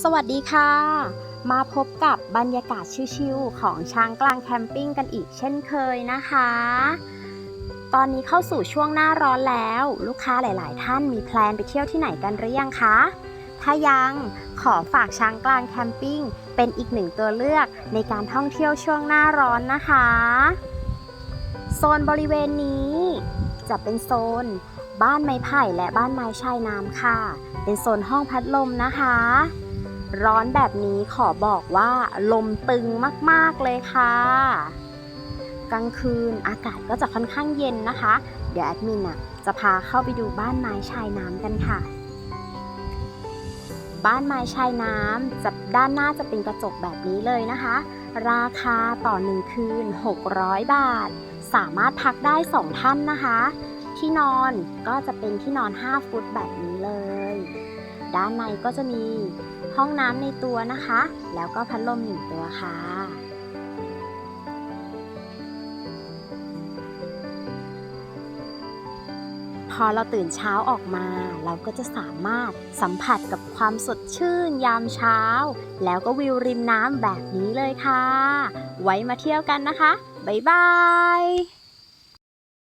สวัสดีค่ะ มาพบกับบรรยากาศชิวๆของช้างกลางแคมปิ้งกันอีกเช่นเคยนะคะ ตอนนี้เข้าสู่ช่วงหน้าร้อนแล้ว ลูกค้าหลาย ๆ ท่านมีแพลนไปเที่ยวที่ไหนกันหรือยังคะ ถ้ายังขอฝากช้างกลางแคมปิ้งเป็นอีกหนึ่งตัวเลือกในการท่องเที่ยวช่วงหน้าร้อนนะคะ โซนบริเวณนี้จะเป็นโซน บ้านไม้ไผ่และบ้านไม้ชายน้ำค่ะ เป็นโซนห้องพัดลมนะคะ ร้อนแบบนี้ขอบอกว่าลมตึงมากๆเลยค่ะ กลางคืนอากาศก็จะค่อนข้างเย็นนะคะ เดี๋ยวแอดมินอะจะพาเข้าไปดูบ้านไม้ชายน้ำกันค่ะ บ้านไม้ชายน้ำจะด้านหน้าจะเป็นกระจกแบบนี้เลยนะคะ ราคาต่อ1คืน 600 บาท สามารถพักได้ 2 ท่านนะคะ ที่นอนก็จะเป็นที่นอน 5 ฟุตแบบนี้เลย ด้านในก็จะมีห้องน้ำในตัวนะคะ แล้วก็พัดลมหนึ่งตัวค่ะพอเราตื่นเช้าออกมา เราก็จะสามารถสัมผัสกับความสดชื่นยามเช้า แล้วก็วิวริมน้ำแบบนี้เลยค่ะ ไว้มาเที่ยวกันนะคะ บ๊ายบาย